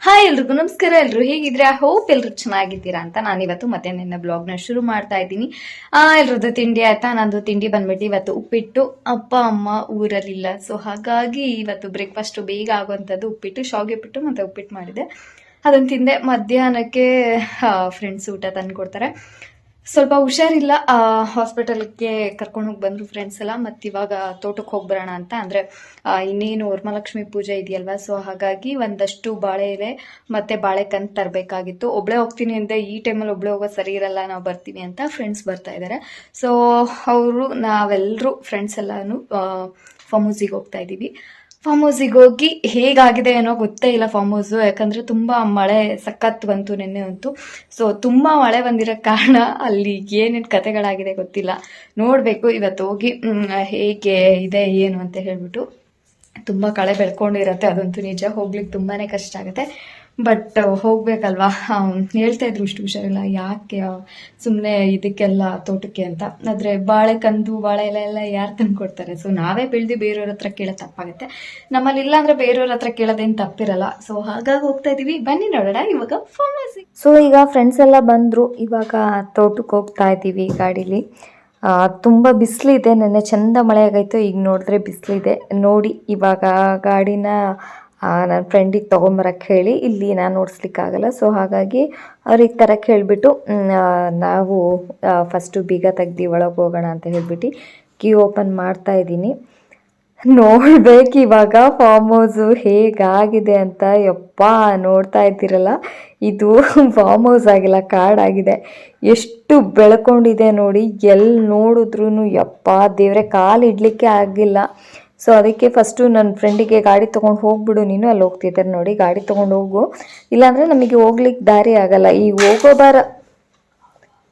Hi ಎಲ್ರಿಗೂ ನಮಸ್ಕಾರ. ಎಲ್ರು ಹೇಗಿದ್ರೆ ಐ ಹೋಪ್ ಎಲ್ರು ಚೆನ್ನಾಗಿದ್ದೀರಾ ಅಂತ ನಾನು ಇವತ್ತು ಮತ್ತೆ ನಿನ್ನ ಬ್ಲಾಗ್ನ ಶುರು ಮಾಡ್ತಾ ಇದ್ದೀನಿ. ಆ, ಎಲ್ರದ್ದು ತಿಂಡಿ ಆಯ್ತಾ? ನಂದು ತಿಂಡಿ ಬಂದ್ಬಿಟ್ಟು ಇವತ್ತು ಉಪ್ಪಿಟ್ಟು. ಅಪ್ಪ, ಅಮ್ಮ ಊರಲ್ಲಿಲ್ಲ. ಸೊ ಹಾಗಾಗಿ ಇವತ್ತು ಬ್ರೇಕ್ಫಾಸ್ಟ್ ಬೇಗ ಆಗುವಂಥದ್ದು ಉಪ್ಪಿಟ್ಟು, ಶಾವಿಗೆ ಉಪ್ಪಿಟ್ಟು ಮತ್ತೆ ಉಪ್ಪಿಟ್ಟು ಮಾಡಿದೆ. ಅದನ್ನು ತಿಂದೆ. ಮಧ್ಯಾಹ್ನಕ್ಕೆ ಫ್ರೆಂಡ್ಸ್ ಊಟ ತಂದು ಕೊಡ್ತಾರೆ ಸ್ವಲ್ಪ ಹುಷಾರಿಲ್ಲ ಹಾಸ್ಪಿಟಲ್ಗೆ ಕರ್ಕೊಂಡು ಹೋಗಿ ಬಂದರು ಫ್ರೆಂಡ್ಸ್ ಎಲ್ಲ, ಮತ್ತು ಇವಾಗ ತೋಟಕ್ಕೆ ಹೋಗಿ ಬರೋಣ ಅಂತ. ಅಂದರೆ ಇನ್ನೇನು ವರಮಹಾಲಕ್ಷ್ಮಿ ಪೂಜೆ ಇದೆಯಲ್ವಾ? ಸೊ ಹಾಗಾಗಿ ಒಂದಷ್ಟು ಬಾಳೆ ಎಲೆ ಮತ್ತು ಬಾಳೆಕಂದು ತರಬೇಕಾಗಿತ್ತು. ಒಬ್ಬಳೇ ಹೋಗ್ತೀನಿ ಅಂದರೆ ಈ ಟೈಮಲ್ಲಿ ಒಬ್ಬಳೇ ಹೋಗೋ ಸರಿ ಇರಲ್ಲ, ನಾವು ಬರ್ತೀವಿ ಅಂತ ಫ್ರೆಂಡ್ಸ್ ಬರ್ತಾ ಇದ್ದಾರೆ ಸೊ ಅವರು ನಾವೆಲ್ಲರೂ ಫ್ರೆಂಡ್ಸ್ ಎಲ್ಲನೂ ಫಮೂಸಿಗೆ ಹೋಗ್ತಾ ಇದ್ದೀವಿ ಫಾರ್ಮ್ ಹೌಸಿಗೆ ಹೋಗಿ ಹೇಗಾಗಿದೆ ಏನೋ ಗೊತ್ತೇ ಇಲ್ಲ ಫಾರ್ಮ್ ಹೌಸು ಯಾಕಂದ್ರೆ ತುಂಬ ಮಳೆ ಸಖತ್ ಬಂತು ನಿನ್ನೆ ಅಂತೂ. ಸೊ ತುಂಬ ಮಳೆ ಬಂದಿರೋ ಕಾರಣ ಅಲ್ಲಿ ಏನೇನು ಕತೆಗಳಾಗಿದೆ ಗೊತ್ತಿಲ್ಲ. ನೋಡಬೇಕು, ಇವತ್ತು ಹೋಗಿ ಹೇಗೆ ಇದೆ, ಏನು ಅಂತ ಹೇಳ್ಬಿಟ್ಟು. ತುಂಬಾ ಕಳೆ ಬೆಳ್ಕೊಂಡಿರತ್ತೆ, ಅದಂತೂ ನಿಜ. ಹೋಗ್ಲಿಕ್ಕೆ ತುಂಬಾನೇ ಕಷ್ಟ ಆಗುತ್ತೆ. ಬಟ್ ಹೋಗ್ಬೇಕಲ್ವಾ? ಆಮ್, ಹೇಳ್ತಾ ಇದ್ರು ಇಷ್ಟು ಹುಷಾರಿಲ್ಲ ಯಾಕೆ ಸುಮ್ಮನೆ ಇದಕ್ಕೆಲ್ಲ ತೋಟಕ್ಕೆ ಅಂತ? ಆದರೆ ಬಾಳೆ ಕಂದು ಬಾಳೆ ಎಲೆ ಎಲ್ಲ ಯಾರು ತಂದು ಕೊಡ್ತಾರೆ? ಸೊ ನಾವೇ ಬೆಳೆದು ಬೇರೆಯವ್ರ ಹತ್ರ ಕೇಳೋದು ತಪ್ಪಾಗುತ್ತೆ. ನಮ್ಮಲ್ಲಿ ಇಲ್ಲ ಅಂದರೆ ಬೇರೆಯವ್ರ ಹತ್ರ ಕೇಳೋದೇನು ತಪ್ಪಿರಲ್ಲ. ಸೊ ಹಾಗಾಗಿ ಹೋಗ್ತಾ ಇದೀವಿ. ಬನ್ನಿ ನೋಡೋಣ ಇವಾಗ ಫಾರ್ಮಸಿ ಸೊ ಈಗ ಫ್ರೆಂಡ್ಸ್ ಎಲ್ಲ ಬಂದರು. ಇವಾಗ ತೋಟಕ್ಕೆ ಹೋಗ್ತಾ ಇದ್ದೀವಿ ಗಾಡೀಲಿ. ತುಂಬ ಬಿಸಿಲಿದೆ. ನೆನ್ನೆ ಚಂದ ಮಳೆ ಆಗೈತು. ಈಗ ನೋಡಿದ್ರೆ ಬಿಸಿಲಿದೆ. ನೋಡಿ ಇವಾಗ ಗಾಡಿನ ನನ್ನ ಫ್ರೆಂಡಿಗೆ ತೊಗೊಂಬರಕ್ಕೆ ಹೇಳಿ ಇಲ್ಲಿ ನಾನು ಓಡಿಸ್ಲಿಕ್ಕಾಗಲ್ಲ ಸೊ ಹಾಗಾಗಿ ಅವ್ರಿಗೆ ತರಕ್ಕೆ ಹೇಳಿಬಿಟ್ಟು ನಾವು ಫಸ್ಟು ಬೀಗ ತೆಗ್ದು ಒಳಗೆ ಹೋಗೋಣ ಅಂತ ಹೇಳಿಬಿಟ್ಟು ಕೀ ಓಪನ್ ಮಾಡ್ತಾ ಇದ್ದೀನಿ. ನೋಡ್ಬೇಕು ಇವಾಗ ಫಾರ್ಮ್ ಹೌಸು ಹೇಗಾಗಿದೆ ಅಂತ. ಯಪ್ಪ, ನೋಡ್ತಾ ಇದ್ದೀರಲ್ಲ? ಇದು ಫಾರ್ಮ್ ಹೌಸ್ ಆಗಿಲ್ಲ ಕಾಡಾಗಿದೆ ಎಷ್ಟು ಬೆಳ್ಕೊಂಡಿದೆ ನೋಡಿ ಎಲ್ಲಿ ನೋಡಿದ್ರೂ ಯಪ್ಪ, ದೇವ್ರೆ, ಕಾಲು ಇಡಲಿಕ್ಕೆ ಆಗಿಲ್ಲ. ಸೊ ಅದಕ್ಕೆ ಫಸ್ಟು ನನ್ನ ಫ್ರೆಂಡಿಗೆ ಗಾಡಿ ತೊಗೊಂಡು ಹೋಗ್ಬಿಡು, ನೀನು ಅಲ್ಲಿ ಹೋಗ್ತಿದ್ದಾರೆ ನೋಡಿ, ಗಾಡಿ ತೊಗೊಂಡು ಹೋಗು. ಇಲ್ಲಾಂದರೆ ನಮಗೆ ಹೋಗ್ಲಿಕ್ಕೆ ದಾರಿ ಆಗಲ್ಲ. ಈ ಹೋಗೋ ಹೋಗೋಬಾರ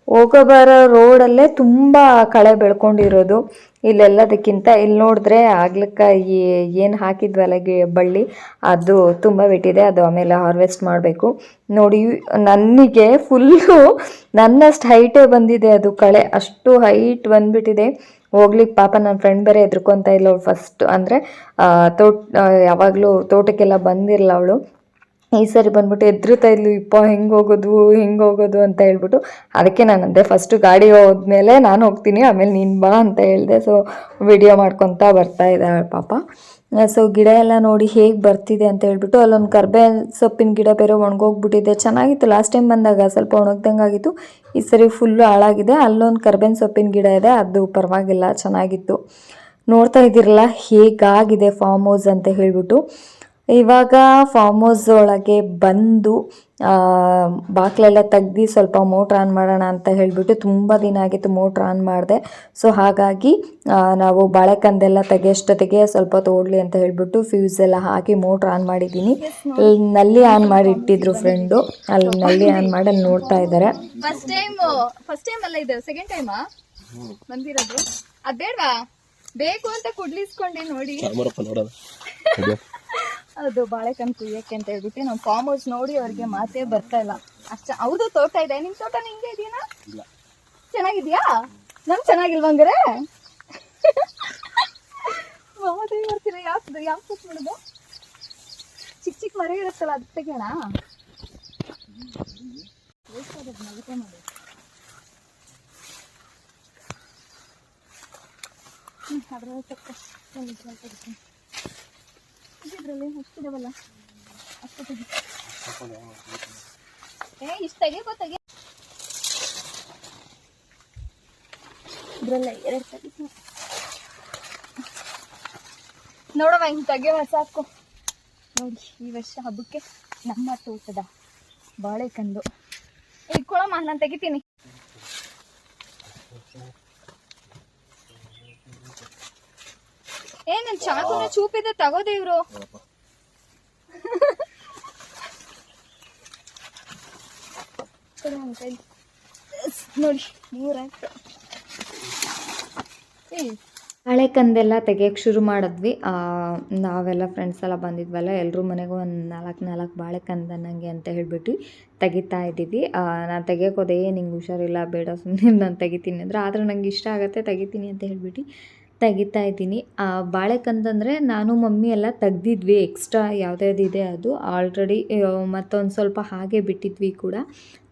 ಹೋಗೋ ಬರೋ ರೋಡಲ್ಲೇ ತುಂಬ ಕಳೆ ಬೆಳ್ಕೊಂಡಿರೋದು. ಇಲ್ಲೆಲ್ಲದಕ್ಕಿಂತ ಇಲ್ಲಿ ನೋಡಿದ್ರೆ ಆಗ್ಲಿಕ್ಕೆ ಈ ಏನು ಹಾಕಿದ್ವಲ್ಲ ಗಿ, ಬಳ್ಳಿ, ಅದು ತುಂಬ ಬಿಟ್ಟಿದೆ, ಅದು ಆಮೇಲೆ ಹಾರ್ವೆಸ್ಟ್ ಮಾಡಬೇಕು. ನೋಡಿ ನನಗೆ ಫುಲ್ಲು ನನ್ನಷ್ಟು ಹೈಟೇ ಬಂದಿದೆ ಅದು ಕಳೆ. ಅಷ್ಟು ಹೈಟ್ ಬಂದ್ಬಿಟ್ಟಿದೆ. ಹೋಗ್ಲಿಕ್ಕೆ ಪಾಪ ನನ್ನ ಫ್ರೆಂಡ್ ಬೇರೆ ಎದ್ರುಕೊಂತ ಇಲ್ಲ ಅವಳು ಫಸ್ಟ್ ಅಂದರೆ ತೋಟ ಯಾವಾಗಲೂ ತೋಟಕ್ಕೆಲ್ಲ ಬಂದಿರಲ್ಲ ಅವಳು. ಈ ಸರಿ ಬಂದ್ಬಿಟ್ಟು ಎದ್ರುತ್ತಾ ಇದ್ಲು, ಇಪ್ಪ, ಹೆಂಗೆ ಹೋಗೋದು ಹೆಂಗೆ ಹೋಗೋದು ಅಂತ ಹೇಳ್ಬಿಟ್ಟು, ಅದಕ್ಕೆ ನಾನು ಅಂದೆ ಫಸ್ಟು ಗಾಡಿ ಹೋದ್ಮೇಲೆ ನಾನು ಹೋಗ್ತೀನಿ, ಆಮೇಲೆ ನೀನು ಬಾ ಅಂತ ಹೇಳಿದೆ. ಸೊ ವಿಡಿಯೋ ಮಾಡ್ಕೊತಾ ಬರ್ತಾ ಇದ್ದಾಳೆ ಪಾಪ. ಸೊ ಗಿಡ ಎಲ್ಲ ನೋಡಿ ಹೇಗೆ ಬರ್ತಿದೆ ಅಂತ ಹೇಳ್ಬಿಟ್ಟು ಅಲ್ಲೊಂದು ಕರ್ಬೆ ಸೊಪ್ಪಿನ ಗಿಡ ಬೇರೆ ಒಣಗೋಗ್ಬಿಟ್ಟಿದೆ. ಚೆನ್ನಾಗಿತ್ತು. ಲಾಸ್ಟ್ ಟೈಮ್ ಬಂದಾಗ ಸ್ವಲ್ಪ ಒಣಗ್ದಂಗೆ ಆಗಿತ್ತು ಈ ಸರಿ ಫುಲ್ಲು ಹಾಳಾಗಿದೆ. ಅಲ್ಲೊಂದು ಕರ್ಬೇವಿನ ಸೊಪ್ಪಿನ ಗಿಡ ಇದೆ. ಅದು ಪರವಾಗಿಲ್ಲ. ಚೆನ್ನಾಗಿತ್ತು. ನೋಡ್ತಾ ಇದ್ದೀರಲ್ಲ, ಹೇಗಾಗಿದೆ ಫಾರ್ಮ್ ಹೌಸ್ ಅಂತ ಹೇಳ್ಬಿಟ್ಟು. ಇವಾಗ ಫಾರ್ಮ್ ಹೌಸ್ ಒಳಗೆ ಬಂದು ಆ, ಬಾಗ್ಲೆಲ್ಲ ತೆಗ್ದು ಸ್ವಲ್ಪ ಮೋಟ್ರ್ ಆನ್ ಮಾಡೋಣ ಅಂತ ಹೇಳಿಬಿಟ್ಟು ತುಂಬ ದಿನ ಆಗಿತ್ತು ಮೋಟ್ರ್ ಆನ್ ಮಾಡಿದೆ. ಸೊ ಹಾಗಾಗಿ ನಾವು ಬಾಳೆಕಂದೆಲ್ಲ ತೆಗೆಯಷ್ಟೊತ್ತಿಗೆ ಸ್ವಲ್ಪ ತೋಡ್ಲಿ ಓಡಲಿ ಅಂತ ಹೇಳಿಬಿಟ್ಟು ಫ್ಯೂಸ್ ಎಲ್ಲ ಹಾಕಿ ಮೋಟ್ರ್ ಆನ್ ಮಾಡಿದ್ದೀನಿ. ನಲ್ಲಿ ಆನ್ ಮಾಡಿ ಇಟ್ಟಿದ್ರು ಫ್ರೆಂಡು ಅಲ್ಲಿ ನಲ್ಲಿ ಆನ್ ಮಾಡಿ ಅಲ್ಲಿ ನೋಡ್ತಾ ಇದ್ದಾರೆ. ಫಸ್ಟ್ ಟೈಮ್ ಫಸ್ಟ್ ಟೈಮ್ ಅಲ್ಲ ಇದು ಸೆಕೆಂಡ್ ಟೈಮಾ ಬಂದಿರೋದು. ಅದ್ ಬೇಡವಾ ಬೇಕು ಅಂತ ಕುಡ್ಲಿಸ್ಕೊಂಡೆ ನೋಡಿ. ಅದು ಬಾಳೆಕನ್ ಕುಯ್ಯಕ್ಕೆ ಅಂತ ಹೇಳ್ಬಿಟ್ಟು ನಾವು ಫಾರ್ಮ್ ಹೌಸ್ ನೋಡಿ ಅವ್ರಿಗೆ ಮಾತೇ ಬರ್ತಾ ಇಲ್ಲ. ಅಷ್ಟ ಹೌದು ತೋಟ ಇದೆ. ನಿಮ್ ತೋಟ ನಿಂಗೆ ಇದೆಯಾ ಚೆನ್ನಾಗಿದ್ಯಾ? ನಮ್ ಚೆನ್ನಾಗಿಲ್ವಾ ಹಂಗಾರೆ? ಮಾತೇ ಬರ್ತೀರಾ ಯಾವ್ದು ಯಾವ ತೋಟ ಮಾಡೋದು? ಚಿಕ್ಕ ಚಿಕ್ಕ ಮರ ಇರುತ್ತಲ್ಲ ಅದು ತೆಗೋಣ ಅದ್ರಲ್ಲಿ ತಕ್ಕ ಇದ್ರಲ್ಲಿ ಎಷ್ಟಿದಾವಲ್ಲ ಅಷ್ಟು ತೆಗಿ. ಏ ಇಷ್ಟು ತೆಗಿಕೋ ತೆಗಿ. ಇದ್ರಲ್ಲ ಎರಡು ತೆಗಿ. ನೋಡವ ಹಿಂಗೆ ತೆಗಿಯವ ಸಾಕು. ನೋಡಿ ಈ ವರ್ಷ ಹಬ್ಬಕ್ಕೆ ನಮ್ಮ ತೋಟದ ಬಾಳೆಕಂದು. ಇಟ್ಕೊಳಮ್ಮ ನಾನು ತೆಗಿತೀನಿ. ಏ ನನ್ ಚಾಕುನ ಚೂಪಿದೆ ತಗೋದೆ ಇವ್ರು. ಹಳೆ ಕಂದೆಲ್ಲ ನೋಡಿ ಮೂರಾಯ್ತು ಏ. ಬಾಳೆಕಂದೆಲ್ಲ ತೆಗಿಯೋಕ್ಕೆ ಶುರು ಮಾಡಿದ್ವಿ. ಆ, ನಾವೆಲ್ಲ ಫ್ರೆಂಡ್ಸ್ ಎಲ್ಲ ಬಂದಿದ್ವಲ್ಲ ಎಲ್ಲರೂ ಮನೆಗೂ ಒಂದು ನಾಲ್ಕು ನಾಲ್ಕು ಬಾಳೆಕಂದ ನನಗೆ ಅಂತ ಹೇಳಿಬಿಟ್ಟು ತೆಗಿತಾ ಇದ್ದೀವಿ. ನಾನು ತೆಗಿಯೋಕೋದೆ ಹೋದೆ ನಿಂಗೆ ಹುಷಾರಿಲ್ಲ ಬೇಡ ಸುಮ್ಮನೆ ನಾನು ತೆಗಿತೀನಿ ಅಂದರೆ. ಆದರೆ ನಂಗೆ ಇಷ್ಟ ಆಗುತ್ತೆ ತೆಗಿತೀನಿ ಅಂತ ಹೇಳ್ಬಿಟ್ಟು ತೆಗಿತಾ ಇದ್ದೀನಿ. ಬಾಳೆಕಂದಂದರೆ ನಾನು ಮಮ್ಮಿ ಎಲ್ಲ ತೆಗ್ದಿದ್ವಿ ಎಕ್ಸ್ಟ್ರಾ ಯಾವುದ್ಯಾವ್ದಿದೆ ಅದು. ಆಲ್ರೆಡಿ ಮತ್ತೊಂದು ಸ್ವಲ್ಪ ಹಾಗೆ ಬಿಟ್ಟಿದ್ವಿ ಕೂಡ.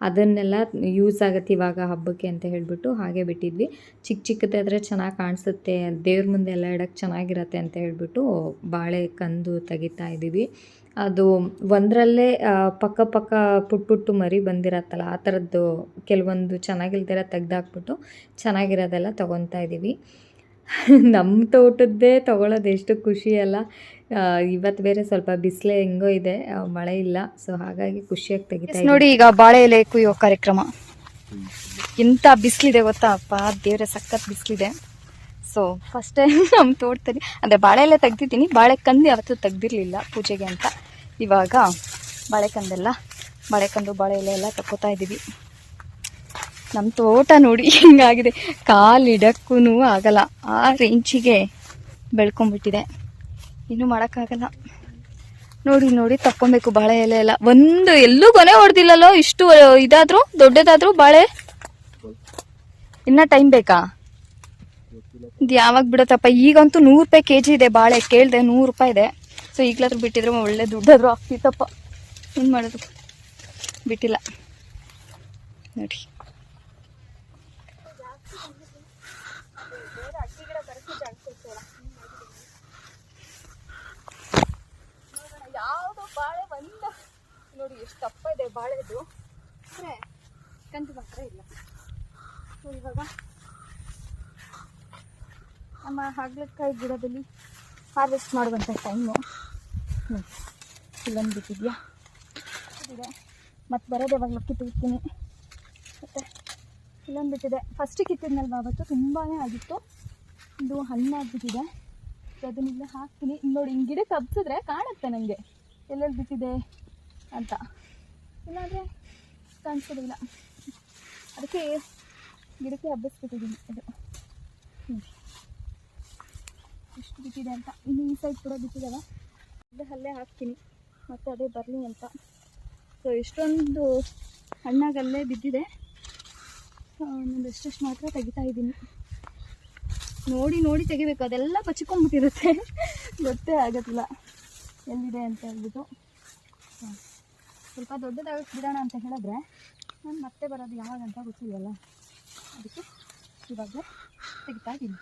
ಅದನ್ನೆಲ್ಲ ಯೂಸ್ ಆಗುತ್ತೆ ಇವಾಗ ಹಬ್ಬಕ್ಕೆ ಅಂತ ಹೇಳಿಬಿಟ್ಟು ಹಾಗೆ ಬಿಟ್ಟಿದ್ವಿ. ಚಿಕ್ಕ ಚಿಕ್ಕದಾದರೆ ಚೆನ್ನಾಗಿ ಕಾಣಿಸುತ್ತೆ, ದೇವ್ರ ಮುಂದೆ ಎಲ್ಲ ಇಡೋಕ್ಕೆ ಚೆನ್ನಾಗಿರತ್ತೆ ಅಂತ ಹೇಳಿಬಿಟ್ಟು ಬಾಳೆಕಂದು ತೆಗಿತಾ ಇದ್ದೀವಿ. ಅದು ಒಂದರಲ್ಲೇ ಪಕ್ಕ ಪಕ್ಕ ಪುಟ್ ಪುಟ್ಟು ಮರಿ ಬಂದಿರತ್ತಲ್ಲ, ಆ ಥರದ್ದು ಕೆಲವೊಂದು ಚೆನ್ನಾಗಿಲ್ದಿರ ತೆಗ್ದಾಕ್ಬಿಟ್ಟು ಚೆನ್ನಾಗಿರೋದೆಲ್ಲ ತೊಗೊತಾ ಇದ್ದೀವಿ. ನಮ್ಮ ತೋಟದ್ದೇ ತೊಗೊಳೋದು ಎಷ್ಟು ಖುಷಿ ಅಲ್ಲ. ಇವತ್ತು ಬೇರೆ ಸ್ವಲ್ಪ ಬಿಸಿಲೇ ಹೆಂಗೋ ಇದೆ ಮಳೆ ಇಲ್ಲ ಸೊ ಹಾಗಾಗಿ ಖುಷಿಯಾಗಿ ತೆಗಿತಾ ನೋಡಿ ಈಗ ಬಾಳೆ ಎಲೆ ಕುಯ್ಯೋ ಕಾರ್ಯಕ್ರಮ. ಎಂಥ ಬಿಸಿಲಿದೆ ಗೊತ್ತಾ? ಅಪ್ಪ ದೇವ್ರೆ ಸಖತ್ ಬಿಸಿಲಿದೆ. ಸೊ ಫಸ್ಟ್ ಟೈಮ್ ನಮ್ಮ ತೋಟದಲ್ಲಿ ಅಂದರೆ ಬಾಳೆ ಎಲೆ ತೆಗ್ದಿದ್ದೀನಿ. ಬಾಳೆಕಂದು ಯಾವತ್ತೂ ತೆಗ್ದಿರಲಿಲ್ಲ ಪೂಜೆಗೆ ಅಂತ. ಇವಾಗ ಬಾಳೆಕಂದೆಲ್ಲ ಬಾಳೆಕಂದು ಬಾಳೆ ಎಲೆ ಎಲ್ಲ ತಕ್ಕೋತಾ ಇದ್ದೀವಿ ನಮ್ಮ ತೋಟ ನೋಡಿ ಹಿಂಗಾಗಿದೆ. ಕಾಲಿಡಕ್ಕೂ ಆಗಲ್ಲ. ಆ ರೇಂಜಿಗೆ ಬೆಳ್ಕೊಂಡ್ಬಿಟ್ಟಿದೆ ಇನ್ನೂ ಮಾಡೋಕ್ಕಾಗಲ್ಲ. ನೋಡಿ ನೋಡಿ, ತಕ್ಕೊಬೇಕು ಬಾಳೆ ಎಲೆ ಎಲ್ಲ. ಒಂದು ಎಲ್ಲೂ ಕೊನೆ ಹೊಡೆದಿಲ್ಲಲ್ಲೋ, ಇಷ್ಟು ಇದಾದರೂ, ದೊಡ್ಡದಾದರೂ ಬಾಳೆ? ಇನ್ನ ಟೈಮ್ ಬೇಕಾ? ಇದು ಯಾವಾಗ ಬಿಡುತ್ತಪ್ಪ? ಈಗಂತೂ ನೂರು ರೂಪಾಯಿ ಕೆ ಜಿ ಇದೆ ಬಾಳೆ. ಕೇಳಿದೆ ನೂರು ರೂಪಾಯಿ ಇದೆ. ಸೊ ಈಗಲಾದ್ರೂ ಬಿಟ್ಟಿದ್ರೆ ಒಳ್ಳೆ ದುಡ್ಡಾದರೂ ಆಗ್ತಿತ್ತಪ್ಪ. ಏನು ಮಾಡೋದು? ಬಿಟ್ಟಿಲ್ಲ. ನೋಡಿ. ನೋಡಿ ಎಷ್ಟು ದಪ್ಪ ಇದೆ ಬಾಳೆದು. ಅಂದರೆ ಕಂದು ಮಾತ್ರ ಇಲ್ಲ. ಸೊ ಇವಾಗ ನಮ್ಮ ಹಾಗಲಕಾಯಿ ಗಿಡದಲ್ಲಿ ಹಾರ್ವೆಸ್ಟ್ ಮಾಡುವಂಥ ಟೈಮು ಇಲ್ಲೊಂದು ಬಿಟ್ಟಿದ್ಯಾ? ಮತ್ತೆ ಮತ್ತು ಅವಾಗ ಲಕ್ಕಿ ಕಿತ್ತಿರ್ತೀನಿ ಮತ್ತೆ ಇಲ್ಲೊಂದು ಬಿಟ್ಟಿದೆ. ಫಸ್ಟ್ ಕಿತ್ತಿದ್ನಲ್ವ ಅವತ್ತು? ತುಂಬಾ ಆಗಿತ್ತು. ಇದು ಹಣ್ಣಾಗ್ಬಿಟ್ಟಿದೆ ಸೊ ಅದನ್ನೆಲ್ಲ ಹಾಕ್ತೀನಿ. ನೋಡಿ ಹಿಂಗೆ ಗಿಡಕ್ಕೆ ಕಾಣುತ್ತೆ ನನಗೆ ಎಲ್ಲೆಲ್ಲಿ ಬಿಟ್ಟಿದೆ? ಅಂತ. ಇಲ್ಲಾಂದರೆ ಕಾಣಿಸೋದಿಲ್ಲ. ಅದಕ್ಕೆ ಗಿಡಕ್ಕೆ ಹಬ್ಬಿಸ್ಬಿಟ್ಟಿದ್ದೀನಿ ಇದು ಎಷ್ಟು ಬಿಟ್ಟಿದೆ ಅಂತ. ಇನ್ನು ಈ ಸೈಡ್ ಕೂಡ ಬಿಟ್ಟಿದ್ದಾವೆ ಅದೇ ಅಲ್ಲೇ ಹಾಕ್ತೀನಿ. ಮತ್ತು ಅದೇ ಬರಲಿ ಅಂತ. ಸೊ ಎಷ್ಟೊಂದು ಹಣ್ಣಾಗಲ್ಲೇ ಬಿದ್ದಿದೆ. ನಾನು ಎಷ್ಟೆಷ್ಟು ಮಾತ್ರ ತೆಗಿತಾ ಇದ್ದೀನಿ. ನೋಡಿ ನೋಡಿ ತೆಗಿಬೇಕು. ಅದೆಲ್ಲ ಬಚ್ಕೊಂಬಿಟ್ಟಿರುತ್ತೆ ಗೊತ್ತೇ ಆಗೋದಿಲ್ಲ. ಎಲ್ಲಿದೆ ಅಂತ ಹೇಳ್ಬಿಟ್ಟು. ಸ್ವಲ್ಪ ದೊಡ್ಡದಾಗ ಬಿಡೋಣ ಅಂತ ಹೇಳಿದ್ರೆ, ನಾನು ಮತ್ತೆ ಬರೋದು ಯಾವಾಗ ಅಂತ ಗೊತ್ತಿಲ್ಲಲ್ಲ ಅದಕ್ಕೆ ಇವಾಗ ತೆಗಿತಾ ಇದ್ದೀನಿ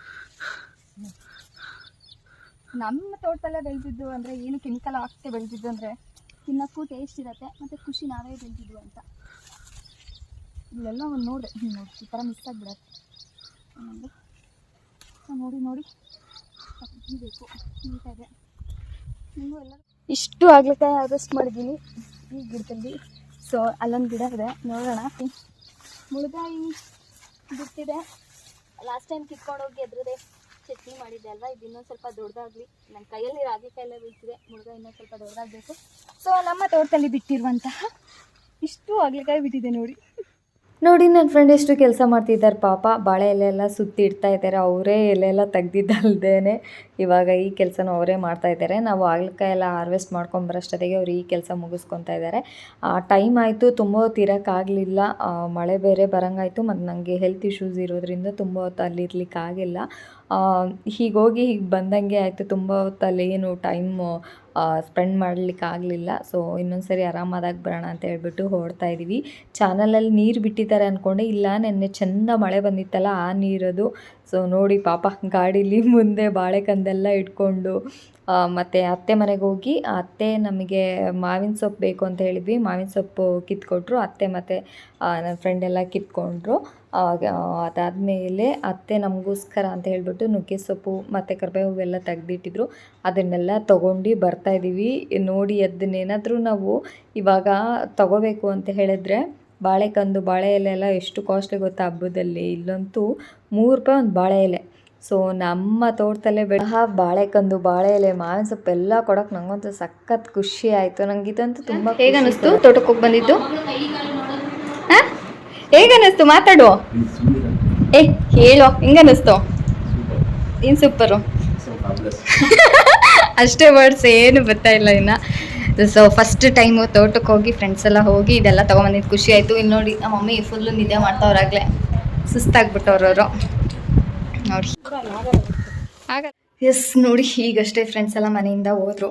ನಮ್ಮ ತೋಟದಲ್ಲೇ ಬೆಳೆದಿದ್ದು ಅಂದರೆ ಏನು ಕೆಮಿಕಲ್ ಹಾಕ್ತೆ ಬೆಳೆದಿದ್ದು ಅಂದರೆ ತಿನ್ನೋಕ್ಕೂ ಟೇಸ್ಟ್ ಇರುತ್ತೆ, ಮತ್ತು ಖುಷಿ ನಾವೇ ಬೆಳೆದಿದ್ದು ಅಂತ. ಇಲ್ಲೆಲ್ಲ ಒಂದು ನೋಡಿದೆ ಹ್ಞೂ ನೋಡಿ, ಈ ಥರ ಮಿಸ್ ಆಗಿಬಿಡತ್ತೆ. ನೋಡಿ ನೋಡಿ. ಬೇಕು ನೀಟಾಗೆ ನೀವು ಎಲ್ಲ ಇಷ್ಟು ಆಗ್ಲಕಾಯಿ ಹಾರ್ವೆಸ್ಟ್ ಮಾಡಿದ್ದೀನಿ ಈ ಗಿಡದಲ್ಲಿ. ಸೊ ಅಲ್ಲೊಂದು ಗಿಡ ಇದೆ. ನೋಡೋಣ. ಮುಳುಗಾಯಿ ಬಿಟ್ಟಿದೆ ಲಾಸ್ಟ್ ಟೈಮ್ ಕಿತ್ಕೊಂಡೋಗಿ ಅದ್ರದ್ದೇ ಚಟ್ನಿ ಮಾಡಿದ್ದೆ ಅಲ್ವಾ? ಇದು ಇನ್ನೊಂದು ಸ್ವಲ್ಪ ದೊಡ್ಡದಾಗಲಿ. ನನ್ನ ಕೈಯಲ್ಲಿ ರಾಗಿಕಾಯೆಲ್ಲ ಬೀಳ್ತಿದೆ. ಮುಳುಗಾಯಿ ಇನ್ನೊಂದು ಸ್ವಲ್ಪ ದೊಡ್ಡದಾಗಬೇಕು. ಸೊ ನಮ್ಮ ತೋಟದಲ್ಲಿ ಬಿಟ್ಟಿರುವಂತಹ ಇಷ್ಟು ಆಗ್ಲಿಕಾಯಿ ಬಿಟ್ಟಿದೆ ನೋಡಿ. ನೋಡಿ ನನ್ನ ಫ್ರೆಂಡ್ ಎಷ್ಟು ಕೆಲಸ ಮಾಡ್ತಿದ್ದಾರೆ ಪಾಪ. ಬಾಳೆ ಎಲೆ ಎಲ್ಲ ಸುತ್ತಿ ಇಡ್ತಾ ಇದ್ದಾರೆ. ಅವರೇ ಎಲೆ ಎಲ್ಲ ತೆಗ್ದಿದ್ದಲ್ದೇನೆ. ಇವಾಗ ಈ ಕೆಲಸನ ಅವರೇ ಮಾಡ್ತಾ ಇದ್ದಾರೆ. ನಾವು ಹಾಗಲಕಾಯಿ ಎಲ್ಲ ಹಾರ್ವೆಸ್ಟ್ ಮಾಡ್ಕೊಂಬರೋಷ್ಟೊತ್ತಿಗೆ ಅವ್ರು ಈ ಕೆಲಸ ಮುಗಿಸ್ಕೊತಾ ಇದ್ದಾರೆ. ಆ ಟೈಮ್ ಆಯಿತು, ತುಂಬ ಹೊತ್ತು ಇರೋಕ್ಕಾಗಲಿಲ್ಲ ಮಳೆ ಬೇರೆ ಬರೋಂಗಾಯ್ತು ಮತ್ತು ನನಗೆ ಹೆಲ್ತ್ ಇಶ್ಯೂಸ್ ಇರೋದ್ರಿಂದ ತುಂಬ ಹೊತ್ತು ಅಲ್ಲಿ ಇರ್ಲಿಕ್ಕೆ ಆಗಿಲ್ಲ. ಹೀಗೆ ಹೋಗಿ ಹೀಗೆ ಬಂದಂಗೆ ಆಯಿತು. ತುಂಬ ಹೊತ್ತಲ್ಲಿ ಏನು ಟೈಮು ಸ್ಪೆಂಡ್ ಮಾಡಲಿಕ್ಕೆ ಆಗಲಿಲ್ಲ. ಸೊ ಇನ್ನೊಂದು ಸರಿ ಆರಾಮಾದಾಗ ಬರೋಣ ಅಂತ ಹೇಳ್ಬಿಟ್ಟು ಹೊರಡ್ತಾ ಇದ್ದೀವಿ ಚಾನಲಲ್ಲಿ ನೀರು ಬಿಟ್ಟಿದ್ದಾರೆ ಅಂದ್ಕೊಂಡೆ ಇಲ್ಲ, ನೆನ್ನೆ ಚೆಂದ ಮಳೆ ಬಂದಿತ್ತಲ್ಲ, ಆ ನೀರದು. ಸೊ ನೋಡಿ, ಪಾಪ, ಗಾಡೀಲಿ ಮುಂದೆ ಬಾಳೆಕಂದೆಲ್ಲ ಇಟ್ಕೊಂಡು ಮತ್ತು ಅತ್ತೆ ಮನೆಗೆ ಹೋಗಿ, ಅತ್ತೆ ನಮಗೆ ಮಾವಿನ ಸೊಪ್ಪು ಬೇಕು ಅಂತ ಹೇಳಿದ್ವಿ. ಮಾವಿನ ಸೊಪ್ಪು ಕಿತ್ಕೊಟ್ರು. ಅತ್ತೆ ಮತ್ತು ನನ್ನ ಫ್ರೆಂಡ್ ಎಲ್ಲ ಕಿತ್ಕೊಂಡ್ರು. ಅದಾದಮೇಲೆ ಅತ್ತೆ ನಮಗೋಸ್ಕರ ಅಂತ ಹೇಳಿಬಿಟ್ಟು ನುಗ್ಗೆ ಸೊಪ್ಪು, ಮತ್ತು ಕರಿಬೇವು ಎಲ್ಲ ತೆಗ್ದಿಟ್ಟಿದ್ರು. ಅದನ್ನೆಲ್ಲ ತೊಗೊಂಡು ಬರ್ತಾ ಇದ್ದೀವಿ ನೋಡಿ, ಅದನ್ನೇನಾದರೂ ನಾವು ಇವಾಗ ತಗೋಬೇಕು ಅಂತ ಹೇಳಿದ್ರೆ ಬಾಳೆಕಂದು ಬಾಳೆ ಎಲೆ ಎಲ್ಲ ಎಷ್ಟು ಕಾಸ್ಟ್ಲಿ ಗೊತ್ತಾ ಹಬ್ಬದಲ್ಲಿ? ಇಲ್ಲಂತೂ ಮೂರು ರೂಪಾಯಿ ಒಂದು ಬಾಳೆ ಎಲೆ. ಸೊ ನಮ್ಮ ತೋಟದಲ್ಲೇ ಬೆಳೆ ಬಾಳೆಕಂದು ಬಾಳೆ ಎಲೆ ಮಾವಿನ ಸೊಪ್ಪು ಎಲ್ಲ ಕೊಡೋಕೆ ನಂಗಂತೂ ಸಖತ್ ಖುಷಿ ಆಯಿತು. ನಂಗೆ ಇದಂತೂ ತುಂಬ ಹೇಗೆ ಅನ್ನಿಸ್ತು? ತೋಟಕ್ಕೆ ಹೋಗಿ ಬಂದಿದ್ದು? ಹೇಗೆ ಅನ್ನಿಸ್ತು? ಮಾತಾಡು. ಏ ಹೇಳೋ. ಹೆಂಗೆ ಅನ್ನಿಸ್ತು? ಏನು ಸೂಪರು. ಅಷ್ಟೇ ವರ್ಡ್ಸ್ ಏನು ಬರ್ತಾ ಇಲ್ಲ ಇನ್ನು. ಸೊ ಫಸ್ಟ್ ಟೈಮು ತೋಟಕ್ಕೆ ಹೋಗಿ ಫ್ರೆಂಡ್ಸ್ ಎಲ್ಲ ಹೋಗಿ ಇದೆಲ್ಲ ತೊಗೊಂಬಂದಿದ್ದು ಖುಷಿ ಆಯಿತು. ಇಲ್ಲಿ ನೋಡಿ, ನಮ್ಮ ಮಮ್ಮಿ ಫುಲ್ಲು ನಿದ್ದೆ ಮಾಡ್ತಾವ್ರಾಗಲೇ. ಸುಸ್ತಾಗ್ಬಿಟ್ಟವ್ರವರು ನೋಡಿ. ಆಗಲ್ಲ ಎಸ್ ನೋಡಿ, ಈಗಷ್ಟೇ ಫ್ರೆಂಡ್ಸ್ ಎಲ್ಲ ಮನೆಯಿಂದ ಹೋದ್ರು.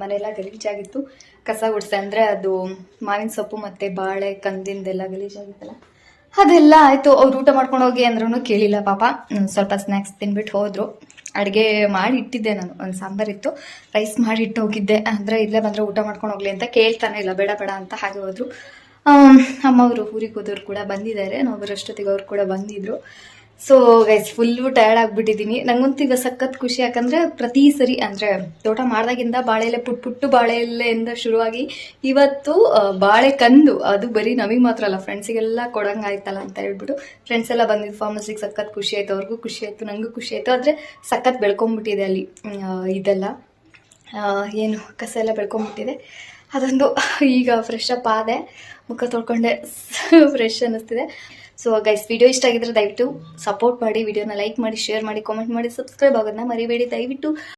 ಮನೆಯೆಲ್ಲ ಗಲೀಜಾಗಿತ್ತು ಕಸ ಗುಡಿಸ್ದೆ ಅಂದರೆ ಅದು ಮಾವಿನ ಸೊಪ್ಪು ಮತ್ತು ಬಾಳೆ, ಕಂದಿಂದೆಲ್ಲ ಗಲೀಜಾಗಿತ್ತಲ್ಲ ಅದೆಲ್ಲ ಆಯಿತು. ಅವ್ರು ಊಟ ಮಾಡ್ಕೊಂಡು ಹೋಗಿ ಅಂದ್ರೂ ಕೇಳಿಲ್ಲ ಪಾಪ. ಸ್ವಲ್ಪ ಸ್ನ್ಯಾಕ್ಸ್ ತಿನ್ಬಿಟ್ಟು ಹೋದರು. ಅಡುಗೆ ಮಾಡಿ ಇಟ್ಟಿದ್ದೆ ನಾನು. ಒಂದು ಸಾಂಬಾರಿತ್ತು ರೈಸ್ ಮಾಡಿ ಇಟ್ಟು ಹೋಗಿದ್ದೆ. ಅಂದರೆ ಇಲ್ಲೇ ಬಂದರೆ ಊಟ ಮಾಡ್ಕೊಂಡು ಹೋಗ್ಲಿ ಅಂತ ಕೇಳ್ತಾನೆ. ಇಲ್ಲ, ಬೇಡ ಬೇಡ ಅಂತ ಹಾಗೆ ಹೋದರು. ಅಮ್ಮವರು ಊರಿಗೆ ಹೋದವ್ರು ಕೂಡ ಬಂದಿದ್ದಾರೆ. ನಾವು ಬರೋಷ್ಟೊತ್ತಿಗೆ ಅವ್ರು ಕೂಡ ಬಂದಿದ್ರು. ಸೊ ಗೈಸ್ ಫುಲ್ಲು ಟಯರ್ಡ್ ಆಗಿಬಿಟ್ಟಿದ್ದೀನಿ ಈಗ ಸಖತ್ ಖುಷಿ. ಯಾಕಂದರೆ ಪ್ರತಿ ಸರಿ, ಅಂದರೆ ತೋಟ ಮಾಡ್ದಾಗಿಂದ ಬಾಳೆಲೆ, ಪುಟ್ ಪುಟ್ಟು ಬಾಳೆಲೆಯಿಂದ ಶುರುವಾಗಿ ಇವತ್ತು ಬಾಳೆ ಕಂದು, ಅದು ಬರೀ ನಮಗೆ ಮಾತ್ರ ಅಲ್ಲ ಫ್ರೆಂಡ್ಸಿಗೆಲ್ಲ ಕೊಡಂಗಾಯ್ತಲ್ಲ ಅಂತ ಹೇಳ್ಬಿಟ್ಟು ಫ್ರೆಂಡ್ಸ್ ಎಲ್ಲ ಬಂದಿದ್ದು ಫಾರ್ಮಸಿಗೆ ಸಖತ್ ಖುಷಿ ಆಯಿತು, ಅವ್ರಿಗೂ ಖುಷಿ ಆಯಿತು ನನಗೂ ಖುಷಿ ಆಯಿತು. ಆದರೆ ಸಖತ್ ಬೆಳ್ಕೊಂಬಿಟ್ಟಿದೆ ಅಲ್ಲಿ ಇದೆಲ್ಲ. ಏನು, ಕಸ ಎಲ್ಲ ಬೆಳ್ಕೊಂಬಿಟ್ಟಿದೆ. ಅದೊಂದು ಈಗ ಫ್ರೆಶ್ ಅಪ್ ಆದೆ. ಮುಖ ತೊಳ್ಕೊಂಡೆ. ಫ್ರೆಶ್ ಅನ್ನಿಸ್ತಿದೆ. ಸೊ ಗೈಸ್ ವಿಡಿಯೋ ಇಷ್ಟ ಆಗಿದ್ರೆ ದಯವಿಟ್ಟು ಸಪೋರ್ಟ್ ಮಾಡಿ ವಿಡಿಯೋನ ಲೈಕ್ ಮಾಡಿ ಶೇರ್ ಮಾಡಿ ಕಾಮೆಂಟ್ ಮಾಡಿ ಸಬ್ಸ್ಕ್ರೈಬ್ ಆಗೋದನ್ನ ಮರಿಬೇಡಿ. ದಯವಿಟ್ಟು